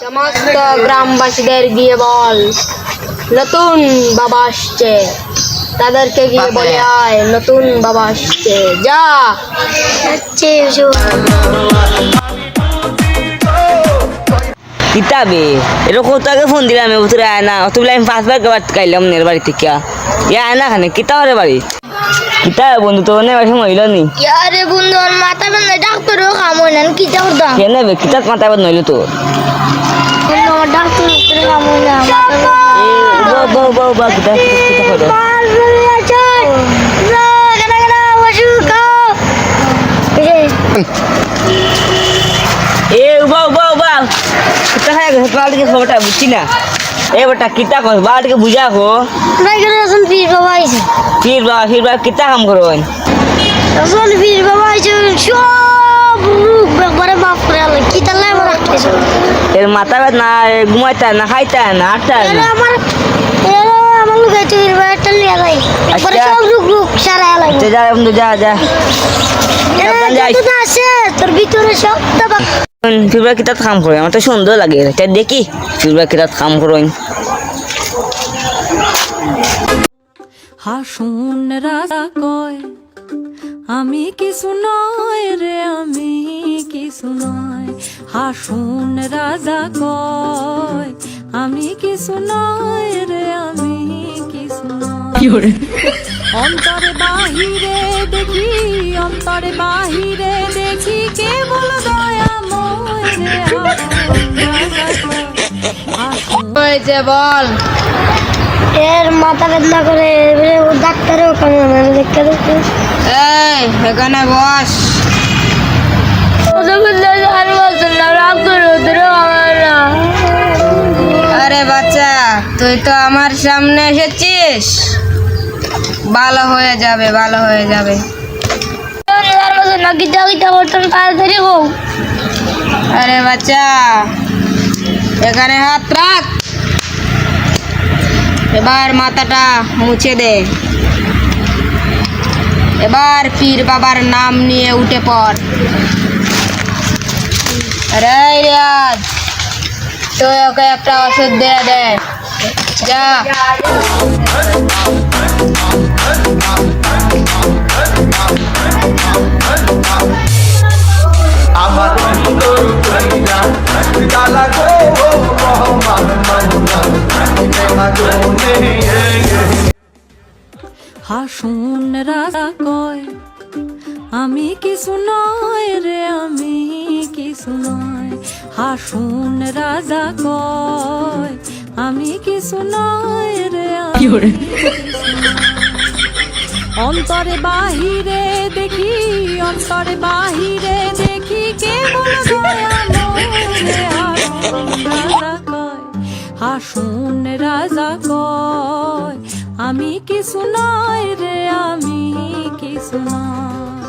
সমস্ত গ্রামবাসীদের গিয়ে বল। নতুন বাবা আসছে। তাদেরকে গিয়ে বলে আয় নতুন বাবা আসছে। যা। কিতাবে এরকম কত আগে ফোন দিলাম তোর আয় না অত বলে আমি পাঁচবার গাবার কাইলাম নের বাড়ি থেকে এ আয় না খানে কিতা হরে বাড়ি কিতা বন্ধু তো অনেক সময় হইল নি আরে বন্ধু আমার মাথা ব্যথা ডাক্তারও কাম হয় না কি করতাম কেন বে কিতাত মাথা বাদ নইল তো ডাক্তার হয় না কিতা করো এ বউ বউ বা কিতা খায় গেছে পালকে খবরটা বুঝছি না। এ বেটা কিতা কর বাড়িকে বুঝা কো। ফির বা ফির বা কিতা কাম করো এর মাথা ব্যথা না ঘুমাইতা না খাইতা না আটটা না। আচ্ছা, যা বন্ধু যা। যা তোর ভিতরে সব ফিরবার কিতাব করে আমার তো সুন্দর লাগে তাই দেখি ফিরবার কিতাব কাম করো হাসুন রাজা কয় আমি কিছু নয় রে আমি কিছু নয় হাসুন রাজা কয় আমি কিছু নয় রে আমি কিছু নয় অন্তরে বাহিরে দেখি অন্তরে বাহিরে হয়েছে বল। এর মাথা বেদনা করে এবারে ও ডাক্তারও কামে না দেখতে দেখতে। এই এখানে বস। আর ডাক্তার বাচ্চা তুই তো আমার সামনে এসেছিস। ভালো হয়ে যাবে ভালো হয়ে যাবে। আরে বাচ্চা এখানে হাত রাখ। এবার মাথাটা মুছে দে। এবার পীর বাবার নাম নিয়ে উঠে পড়। তো ওকে একটা ওষুধ দিয়ে দে। যা। হাসুন রাজা কয় আমি কিছু নয় রে আমি কিছু নয়। হাসুন রাজা কয় আমি কিছু নয় রে আমি অন্তরে বাহিরে দেখি অন্তরে বাহিরে রাজা কয় আমি কি নাই রে আমি কি নাই।